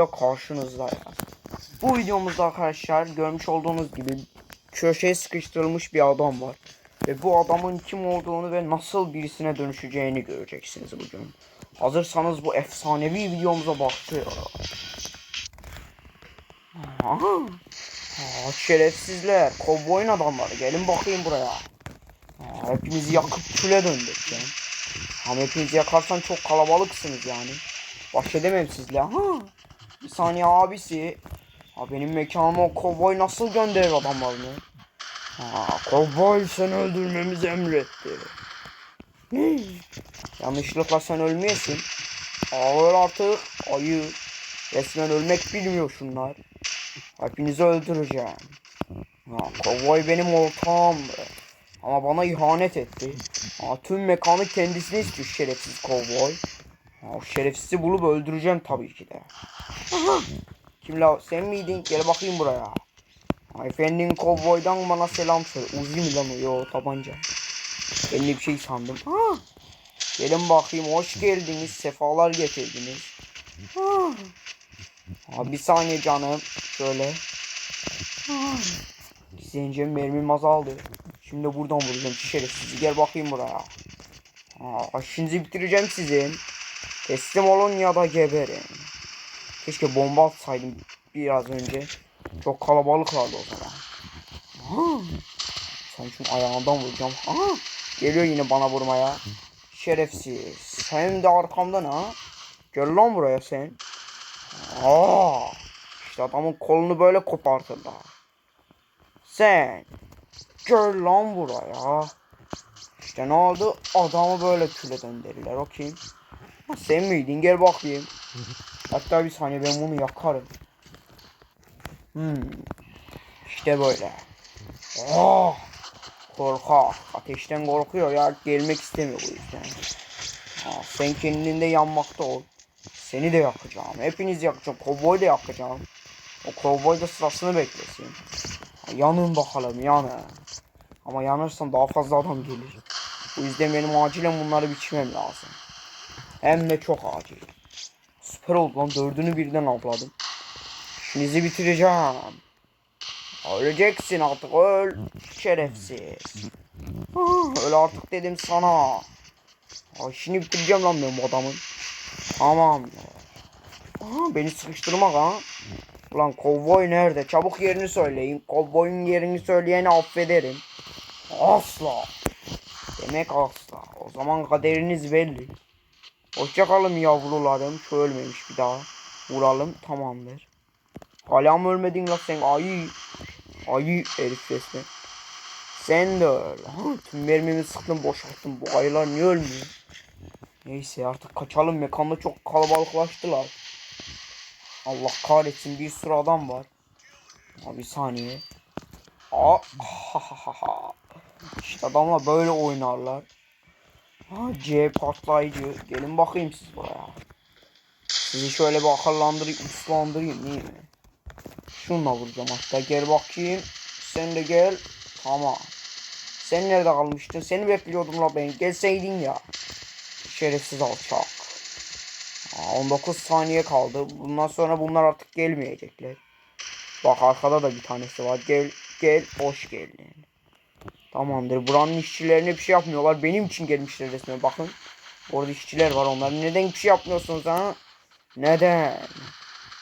ve karşınızda ya. Bu videomuzda arkadaşlar görmüş olduğunuz gibi köşeye sıkıştırılmış bir adam var. Ve bu adamın kim olduğunu ve nasıl birisine dönüşeceğini göreceksiniz bugün. Hazırsanız bu efsanevi videomuza başlıyoruz. Aha. Aa, şerefsizler, kovboyun adamları gelin bakayım buraya. Aa, hepinizi yakıp küle döndüreceğim. Ama hepinizi yakarsan çok kalabalıksınız yani. Baş edemem sizle. Ha. Bir saniye abisi. Ha benim mekanıma kovboy nasıl gönderir adamlarını? Ha, kovboy seni öldürmemizi emretti. Yanlışlıkla sen ölmeyesin. Ağır artık ayı. Resmen ölmek bilmiyor şunlar. Hepinizi öldüreceğim. Ha, kovboy benim ortağımdı. Ama bana ihanet etti. Ha, tüm mekanı kendisine istiyor şerefsiz kovboy. O şerefsizi bulup öldüreceğim tabii ki de. Kim la sen miydin? Gel bakayım buraya. Ha, efendin kovboydan bana selam söyle. Uzi mi lan o? Yo tabanca. Ben bir şey sandım. Ha. Gelin bakayım hoş geldiniz. Sefalar getirdiniz. Ha. Ha, bir saniye canım. Şöyle. Ha. Mermim azaldı. Şimdi buradan vuracağım şerefsizi. Gel bakayım buraya. Ha, işinizi bitireceğim sizin. Teslim olun ya da geberin. Keşke bomba atsaydım biraz önce. Çok kalabalıklardı o zaman. Sen şunu ayağından vuracağım. Ha. Geliyor yine bana vurmaya. Şerefsiz. Sen de arkamdan ha. Gel lan buraya sen. Aa. İşte adamın kolunu böyle kopartırlar. Sen. Gel lan buraya. İşte ne oldu? Adamı böyle küle döndürürler. O kim? Sen miydin? Gel bakayım. Hatta bir saniye ben bunu yakarım. Hmm. İşte böyle. Oh. Korkak. Ateşten korkuyor ya. Gelmek istemiyor bu yüzden. Ha, sen kendinde yanmakta ol. Seni de yakacağım. Hepinizi yakacağım. Kovboy da yakacağım. O kovboy da sırasını beklesin. Yanın bakalım yanın. Ama yanırsam daha fazla adam gelir. Bu yüzden benim acilen bunları biçmem lazım. Hem de çok acil. Süper oldu lan dördünü birden avladım. İşinizi bitireceğim. Öleceksin artık öl. Şerefsiz. Ah, öl artık dedim sana. İşini bitireceğim lan ben bu adamın. Tamam. Aha, beni sıkıştırmak ha. Ulan kovboy nerede? Çabuk yerini söyleyin. Kovboyun yerini söyleyeni affederim. Asla. Demek asla. O zaman kaderiniz belli. Hoşçakalın yavrularım. Şu ölmemiş bir daha. Vuralım tamamdır. Hala mı ölmedin lan sen? Ay. Ay herif resmen. Sen de öl. Ha, tüm mermimi sıktım boşalttım. Bu ayılar niye ölmüyor? Neyse artık kaçalım. Mekanda çok kalabalıklaştılar. Allah kahretsin bir sürü adam var. Ha, bir saniye. Aa, ha ha ha. İşte adamlar böyle oynarlar. C patlayıcı. Gelin bakayım siz buraya. Sizi şöyle bir akıllandırayım, uslandırayım değil mi? Şununla vuracağım hatta. Gel bakayım. Sen de gel. Tamam. Sen nerede kalmıştın? Seni bekliyordum la ben. Gelseydin ya. Şerefsiz alçak. Aa, 19 saniye kaldı. Bundan sonra bunlar artık gelmeyecekler. Bak arkada da bir tanesi var. Gel gel hoş geldin. Tamamdır. Buranın işçilerine bir şey yapmıyorlar. Benim için gelmişler resmen. Bakın. Orada işçiler var onlar. Neden bir şey yapmıyorsunuz ha? Neden?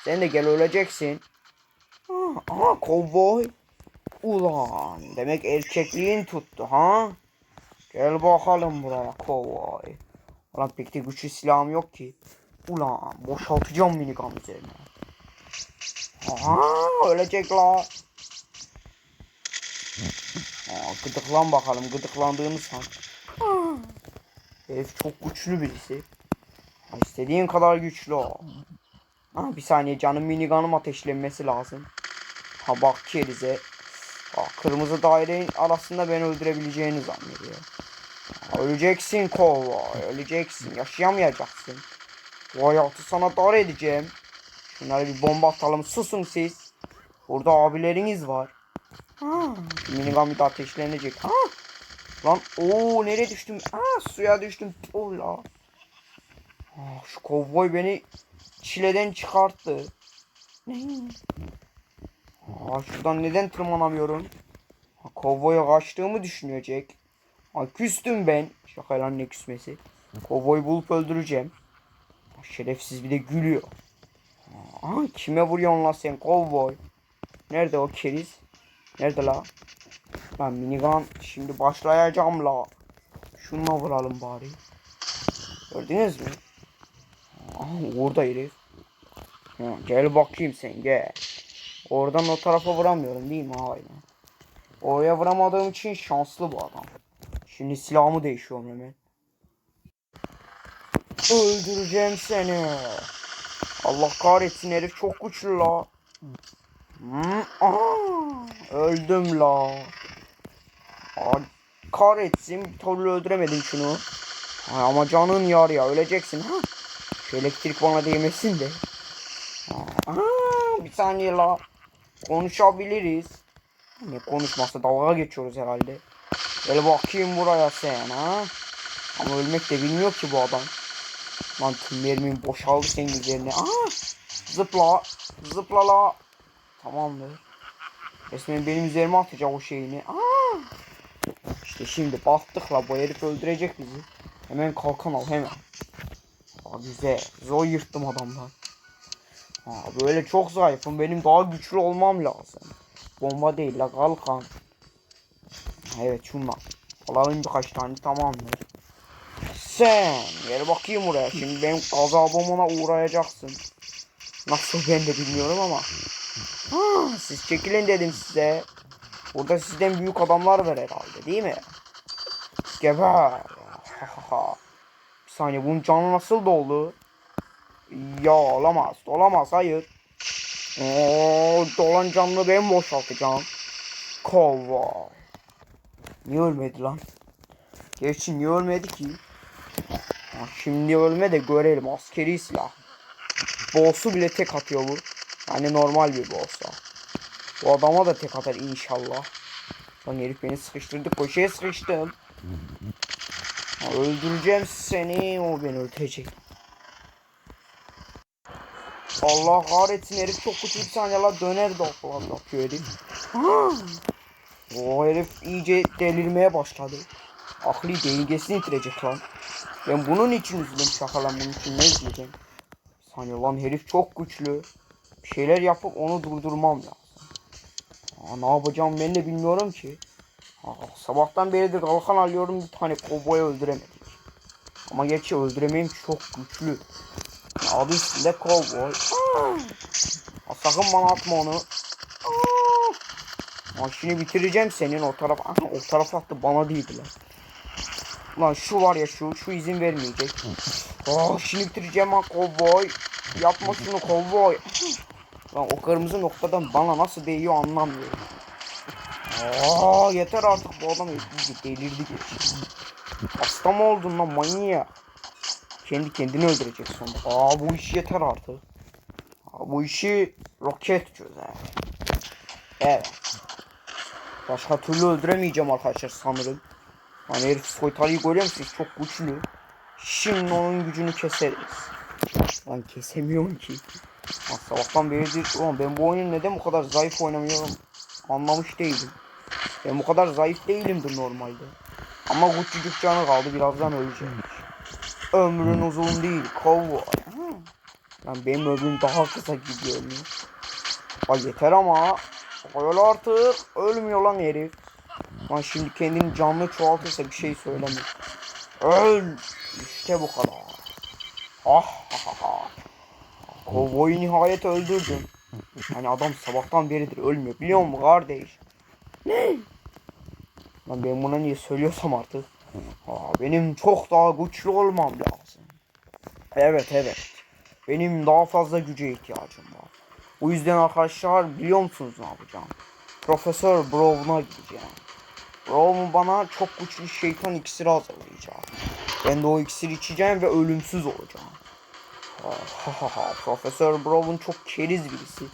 Sen de gel öleceksin. Aa, aha kovboy. Ulan demek erkekliğin tuttu ha? Gel bakalım buraya kovboy. Ulan pek de güçlü silahım yok ki. Ulan boşaltacağım minigun üzerine. Aha ölecek la. Gıdıklan bakalım gıdıklandığını san. Herif çok güçlü birisi. İstediğin kadar güçlü o. Ha, bir saniye canım minigunum ateşlenmesi lazım. Ha bak kerize. Ha, kırmızı dairenin arasında beni öldürebileceğini zannediyor. Ha, öleceksin kovboy. Öleceksin. Yaşayamayacaksın. Bu hayatı sana dar edeceğim. Şunlara bir bomba atalım. Susun siz. Burada abileriniz var. Ha, minigun bir ateşlenecek. Ha. Lan o nereye düştüm? Aa suya düştüm. Ola. Ah, şu kovboy beni çileden çıkarttı. Ne? Aa, şuradan neden tırmanamıyorum? Ha, kovboya kaçtığımı düşünecek. Ha, küstüm ben. Şaka lan ne küsmesi. Kovboyu bulup öldüreceğim. Ha, şerefsiz bir de gülüyor. Aa, kime vuruyorsun lan sen kovboy? Nerede o keriz? Nerede la? Lan minigun şimdi başlayacağım la. Şununla vuralım bari. Gördünüz mü? Aa, orada herif. Ha, gel bakayım sen gel. Oradan o tarafa vuramıyorum değil mi aynen. Oraya vuramadığım için şanslı bu adam. Şimdi silahımı değişiyorum hemen. Öldüreceğim seni. Allah kahretsin herif çok güçlü la. Hmm, öldüm la. Kahretsin bir türlü öldüremedim şunu. Ay, ama canın yar ya öleceksin ha. Şu elektrik bana değmesin de. Aa, bir saniye la. Konuşabiliriz. Ne konuşması dalga geçiyoruz herhalde. Gel bakayım buraya sen ha. Ama ölmek de bilmiyor ki bu adam. Lan tüm mermim boşaldı senin üzerine. Aa, zıpla. Zıpla la. Tamamdır. Resmen benim üzerime atacak o şeyini. Aa. İşte şimdi battık la bu herif öldürecek bizi. Hemen kalkan al hemen. Aa, güzel. Zor yırttım adamdan. Aa, böyle çok zayıfım. Benim daha güçlü olmam lazım. Bomba değil la kalkan. Evet şundan. Alalım birkaç tane tamamdır. Sen gel bakayım buraya. Şimdi benim gazabımına uğrayacaksın. Nasıl ben de bilmiyorum ama. Ha, siz çekilin dedim size. Burada sizden büyük adamlar var herhalde değil mi? Geber. Bir saniye bunun canı nasıl doldu? Ya olamaz. Olamaz hayır. Oo, dolan canlı ben boşaltacağım. Kova. Niye ölmedi lan? Gerçi niye ölmedi ki? Şimdi ölme de görelim askeri silah. Boss'u bile tek atıyor bu. Yani normal bir boss'a. Bu adama da tek atar inşallah. Lan herif beni sıkıştırdı. Köşeye sıkıştım. Öldüreceğim seni. O beni öldürecek. Allah kahretsin herif çok kötü bir saniye la döner de falan yapıyor herif. O herif iyice delirmeye başladı. Akli dengesini yitirecek lan. Ben bunun için üzüldüm şakalan bunun için ne üzüleceğim. Saniye lan herif çok güçlü. Bir şeyler yapıp onu durdurmam lazım. Aa, ne yapacağım ben de bilmiyorum ki. Aa, sabahtan beridir kalkan alıyorum bir tane kovboyu öldüremedik. Ama gerçi öldüremeyim çok güçlü. Adı üstünde kovboy. Aa, sakın bana atma onu. Aa, şimdi bitireceğim senin o taraf. Aha, o taraf attı bana değildi lan. Lan şu var ya şu, şu izin vermeyecek. Aa, şimdi bitireceğim ha kovboy. Yapma şunu kovboy. Lan o kırmızı noktadan bana nasıl değiyor anlamıyorum. Aa, yeter artık bu adam delirdi geçti. Hasta mı oldun lan manyak? Kendi kendini öldürecek sonra. Aa bu iş yeter artık. Aa, bu işi roket çözer. Evet. Başka türlü öldüremeyeceğim arkadaşlar sanırım. Hani herif soytarıyı görüyor musunuz? Çok güçlü. Şimdi onun gücünü keseriz. Lan kesemiyorum ki. Lan sabahtan beridir ulan ben bu oyunu neden bu kadar zayıf oynamıyorum anlamış değilim. Ben bu kadar zayıf değilimdir normalde. Ama küçücük canı kaldı birazdan ölecek. Ömrün uzun değil kovboy. Lan benim ömrüm daha kısa gidiyor mu? Ay yeter ama. Öl artık. Ölmüyor lan herif. Lan şimdi kendini canlı çoğaltırsa bir şey söyleme. Öl. İşte bu kadar. Ah ha ha ha. Kovboyu nihayet öldürdüm. Hani adam sabahtan beridir ölmüyor biliyor musun kardeş? Ne? Lan ben buna niye söylüyorsam artık. Aa, benim çok daha güçlü olmam lazım. Evet evet. Benim daha fazla güce ihtiyacım var. Bu yüzden arkadaşlar biliyor musunuz ne yapacağım? Profesör Brown'a gideceğim. Brown bana çok güçlü şeytan iksiri hazırlayacak. Ben de o iksiri içeceğim ve ölümsüz olacağım. Profesör Brown çok keriz birisi.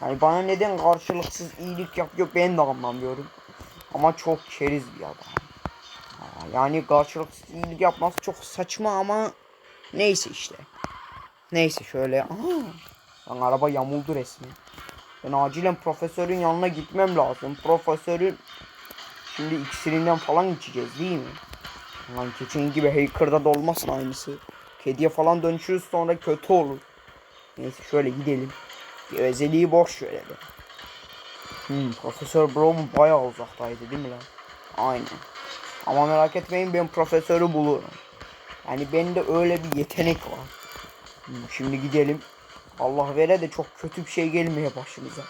Yani bana neden karşılıksız iyilik yapıyor ben de anlamıyorum. Ama çok keriz bir adam. Yani karşılıksız iyilik yapması çok saçma ama neyse işte. Neyse şöyle. Aha. Lan araba yamuldu resmen. Ben acilen profesörün yanına gitmem lazım. Profesörün şimdi iksirinden falan içeceğiz değil mi? Lan geçen gibi hacker'da da olmasın aynısı. Kediye falan dönüşürüz sonra kötü olur. Neyse şöyle gidelim. Gevezeliği boş şöyle. Hmm, Profesör Brown bayağı uzaktaydı değil mi lan? Aynen. Ama merak etmeyin ben profesörü bulurum. Yani bende öyle bir yetenek var. Hmm, şimdi gidelim. Allah vere de çok kötü bir şey gelmeye başımıza.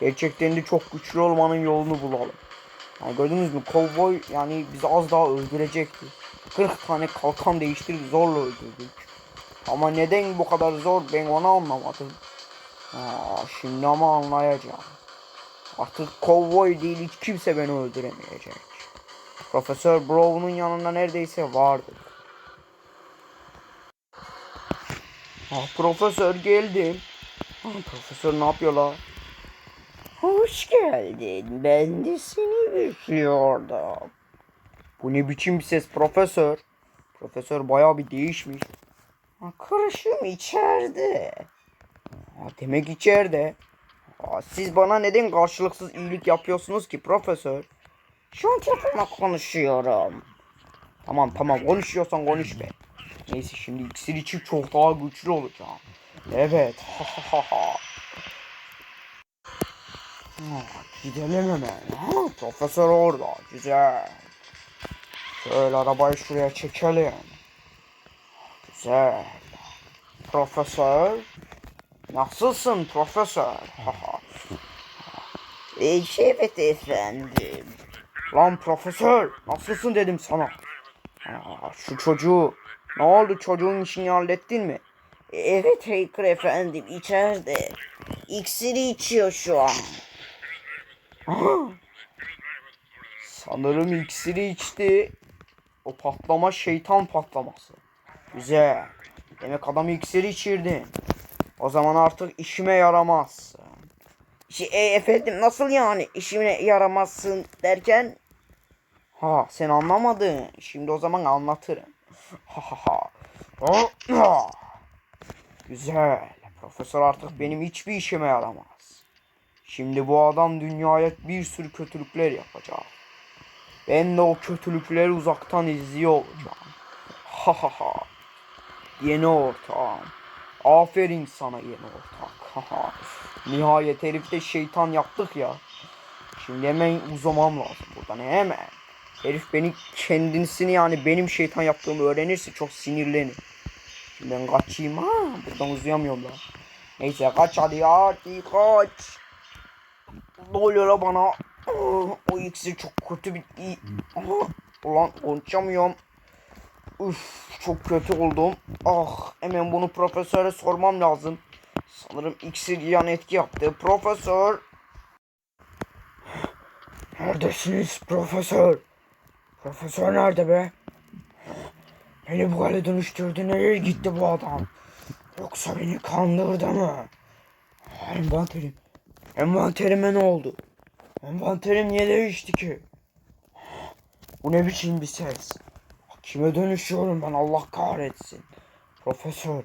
Gerçekten de çok güçlü olmanın yolunu bulalım. Yani gördünüz mü kovboy yani bizi az daha öldürecekti. 40 tane kalkan değiştirip zorla öldürdük. Ama neden bu kadar zor ben onu anlamadım. Aa, şimdi ama anlayacağım. Artık kovboy değil hiç kimse beni öldüremeyecek. Profesör Brown'un yanında neredeyse vardı. Ah profesör geldim. Ah, profesör ne yapıyor la? Hoş geldin. Ben de seni bekliyordum. Bu ne biçim bir ses profesör? Profesör bayağı bir değişmiş. Ha, karışım içeride. Ha, demek içeride. Ha, siz bana neden karşılıksız iyilik yapıyorsunuz ki profesör? Şu an telefonla konuşuyorum. Tamam tamam konuşuyorsan konuş be. Neyse şimdi iksir içip çok daha güçlü olacağım. Evet. Ha ha ha ha. Gidelim hemen. Ha, profesör orada. Güzel. Şöyle arabayı şuraya çekelim. Güzel. Profesör. Nasılsın profesör? Evet efendim. Lan profesör nasılsın dedim sana. Şu çocuğu ne oldu çocuğun işini hallettin mi? Evet Hacker efendim içeride. İksiri içiyor şu an. Sanırım iksiri içti. O patlama şeytan patlaması. Güzel. Demek adam iksiri içirdi. O zaman artık işime yaramaz. Şey, e, efendim nasıl yani işime yaramazsın derken? Ha sen anlamadın. Şimdi o zaman anlatırım. Ha. Ha, ha. Güzel. Profesör artık benim hiçbir işime yaramaz. Şimdi bu adam dünyaya bir sürü kötülükler yapacak. Ben de o kötülükleri uzaktan izliyor. Ha ha ha. Yeni ortağım. Aferin sana yeni ortak. Ha ha. Nihayet herifte şeytan yaptık ya. Şimdi hemen uzamam lazım buradan hemen. Herif beni kendisini yani benim şeytan yaptığımı öğrenirse çok sinirlenir. Şimdi ben kaçayım ha. Buradan uzayamıyorum da. Neyse kaç hadi hadi kaç. Ne oluyor bana? O iksir çok kötü bir... Ulan konuşamıyorum. Üf çok kötü oldum. Ah hemen bunu profesöre sormam lazım. Sanırım iksir yan etki yaptı. Profesör. Neredesiniz profesör? Profesör nerede be? Beni bu hale dönüştürdü. Nereye gitti bu adam? Yoksa beni kandırdı mı? Envanterim. Envanterime ne oldu? Envanterim niye değişti ki? Bu ne biçim bir ses? Kime dönüşüyorum ben Allah kahretsin. Profesör.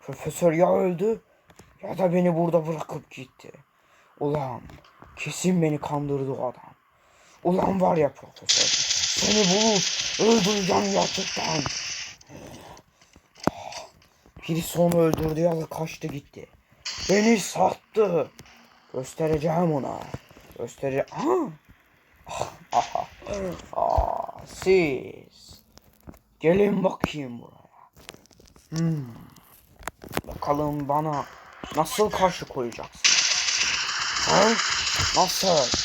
Profesör ya öldü ya da beni burada bırakıp gitti. Ulan kesin beni kandırdı o adam. Ulan var ya profesör. Seni bulup öldüreceğim gerçekten. Birisi onu öldürdü ya da kaçtı gitti. Beni sattı. Göstereceğim ona. Aha. Aa, siz. Gelin bakayım buraya. Hmm. Bakalım bana nasıl karşı koyacaksınız? Ha? Nasıl?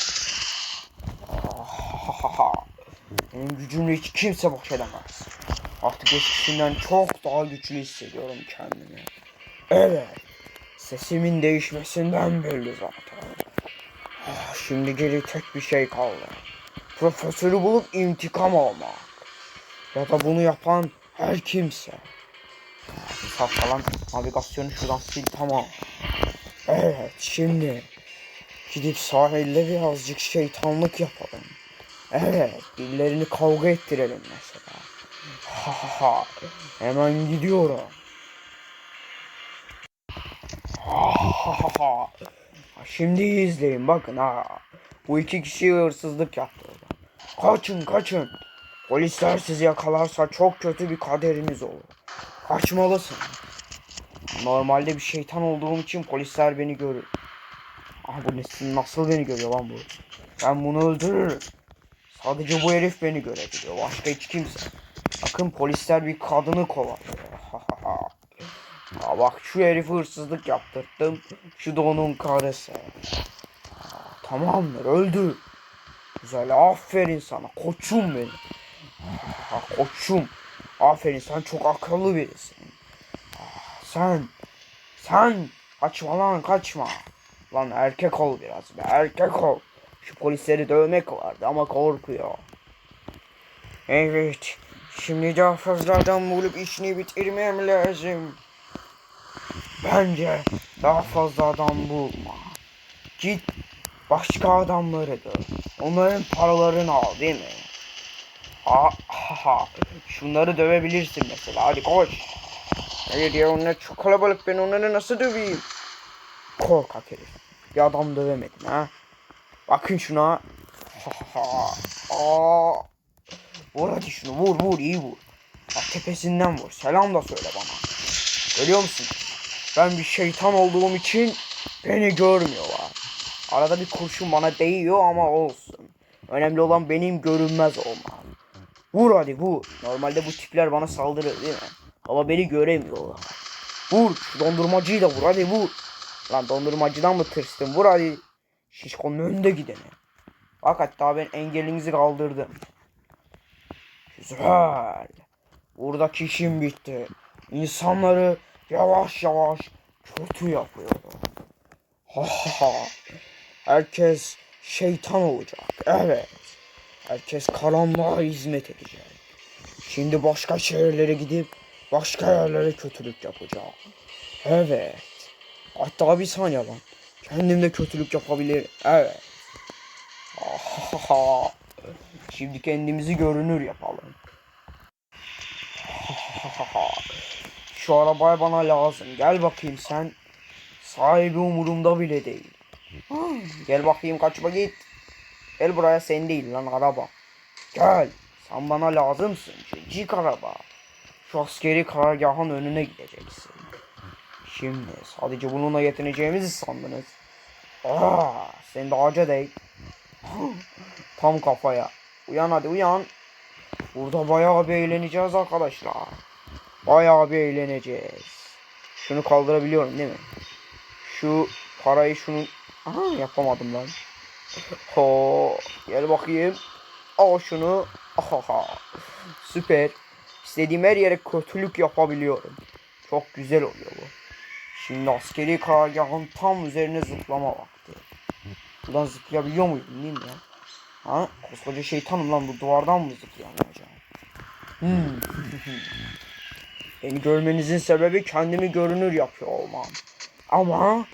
Benim gücümle hiç kimse baş edemez. Artık eskisinden çok daha güçlü hissediyorum kendimi. Evet. Sesimin değişmesinden belli zaten. Ah, Şimdi geri tek bir şey kaldı. Profesörü bulup intikam almak. Ya da bunu yapan her kimse. Bir sağ falan navigasyonu şuradan sil tamam. Evet şimdi gidip sahilde birazcık şeytanlık yapalım. Evet dillerini kavga ettirelim mesela. Ha ha ha. Hemen gidiyorum. Ah. Ha ha ha. Şimdi izleyin bakın ha. Bu iki kişi hırsızlık yaptı. Kaçın kaçın. Polisler sizi yakalarsa çok kötü bir kaderiniz olur. Kaçmalısın. Normalde bir şeytan olduğum için polisler beni görür. Ah bu nesil nasıl beni görüyor lan bu? Ben bunu öldürürüm. Sadece bu herif beni görebiliyor. Başka hiç kimse. Bakın polisler bir kadını kovalıyor. Ha ha ha. Ya bak şu herifi hırsızlık yaptırttım. Şu da onun karısı. Ha, Tamamdır öldü. Güzel aferin sana koçum benim. Ha, koçum. Aferin sen çok akıllı birisin. Ah, Sen. Sen. Kaçma lan kaçma. Lan erkek ol biraz be erkek ol. Şu polisleri dövmek vardı ama korkuyor. Evet. Şimdi daha fazla adam bulup işini bitirmem lazım. Bence daha fazla adam bulma. Git başka adamları döv. Onların paralarını al değil mi? Ha ha ha. Şunları dövebilirsin mesela. Hadi koş. Hayır ya onlar çok kalabalık ben onları nasıl döveyim? Korkak herif. Bir adam dövemedim ha. Bakın şuna. Aa. Vur hadi şunu vur vur iyi vur. Bak tepesinden vur. Selam da söyle bana. Görüyor musun? Ben bir şeytan olduğum için beni görmüyorlar. Arada bir kurşun bana değiyor ama olsun. Önemli olan benim görünmez olmam. Vur hadi vur. Normalde bu tipler bana saldırır değil mi? Ama beni göremiyorlar. Vur şu dondurmacıyı da vur hadi vur. Lan dondurmacıdan mı tırstın vur hadi. Şişkonun önünde gidene. Bak hatta ben engelinizi kaldırdım. Güzel. Buradaki işim bitti. İnsanları yavaş yavaş kötü yapıyorum. Ha ha. Herkes şeytan olacak. Evet. Herkes karanlığa hizmet edecek. Şimdi başka şehirlere gidip başka yerlere kötülük yapacağım. Evet. Hatta bir saniye lan. Kendim de kötülük yapabilir. Evet. Ahaha. Şimdi kendimizi görünür yapalım. Ahaha. Şu arabaya bana lazım. Gel bakayım sen. Sahibi umurumda bile değil. Gel bakayım kaçma git. Gel buraya sen değil lan araba. Gel. Sen bana lazımsın. Cik araba. Şu askeri karargahın önüne gideceksin. Şimdi sadece bununla yetineceğimizi sandınız. Aa, sen de ağaca değil. Tam kafaya. Uyan hadi uyan. Burada bayağı bir eğleneceğiz arkadaşlar. Bayağı bir eğleneceğiz. Şunu kaldırabiliyorum değil mi? Şu parayı şunu... Aha yapamadım lan. Ho, gel bakayım. Al şunu. Aha. Süper. İstediğim her yere kötülük yapabiliyorum. Çok güzel oluyor bu. Şimdi askeri karargahın tam üzerine zıplama vakti. Buradan zıplayabiliyor muyum bilmiyorum ya. Ha? Koskoca şeytanım lan bu duvardan mı zıplayamam acaba? Hmm. Beni görmenizin sebebi kendimi görünür yapıyor olmam. Ama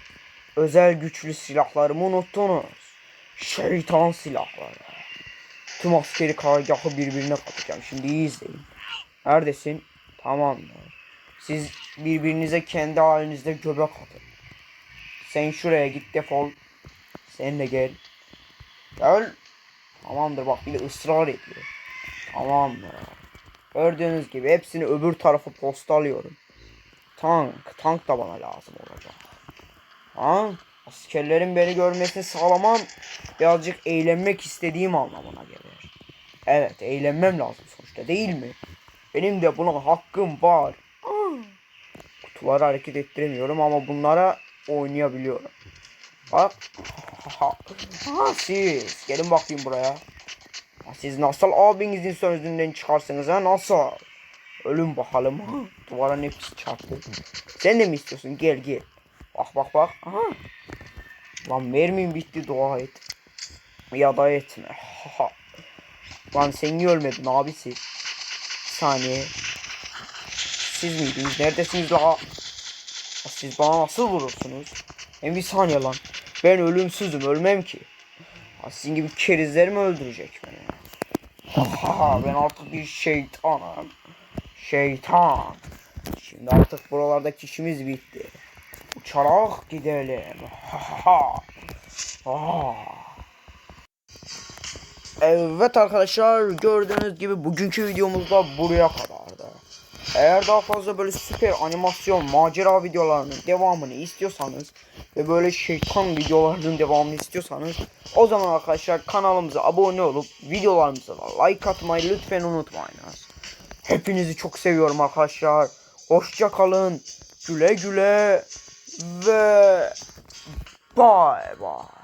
özel güçlü silahlarımı unuttunuz. Şeytan silahları. Tüm askeri karargahı birbirine katacağım. Şimdi iyi izleyin. Neredesin? Tamamdır. Siz birbirinize kendi halinizde göbek atın. Sen şuraya git defol. Sen de gel. Gel. Tamamdır bak bir de ısrar ediyor. Tamamdır. Gördüğünüz gibi hepsini öbür tarafı postalıyorum. Tank. Tank da bana lazım olacak. Ha? Askerlerin beni görmesini sağlamam birazcık eğlenmek istediğim anlamına gelir. Evet eğlenmem lazım sonuçta değil mi? Benim de buna hakkım var. Kutuları hareket ettiremiyorum ama bunlara oynayabiliyorum. Bak. Ha, siz gelin bakayım buraya. Siz nasıl abinizin sözünden çıkarsınız ha nasıl? Ölüm bakalım. Ha, duvara ne pis çarptı. Sen de mi istiyorsun? Gel gel. Bak bak bak. Aha. Lan mermim bitti dua et. Ya da etme. Ha. Lan sen niye ölmedin abisi? Bir saniye. Siz miydiniz? Neredesiniz la? Siz bana nasıl vurursunuz? Hem bir saniye lan. Ben ölümsüzüm ölmem ki. Sizin gibi kerizler mi öldürecek beni? Ha, ben artık bir şeytanım. Şeytan. Şimdi artık buralardaki işimiz bitti. Uçarak gidelim. Ha ha. Evet arkadaşlar gördüğünüz gibi bugünkü videomuz da buraya kadardı. Eğer daha fazla böyle süper animasyon macera videolarının devamını istiyorsanız ve böyle şeytan videolarının devamını istiyorsanız o zaman arkadaşlar kanalımıza abone olup videolarımıza da like atmayı lütfen unutmayınız. Hepinizi çok seviyorum arkadaşlar. Hoşça kalın. Güle güle ve bye bye.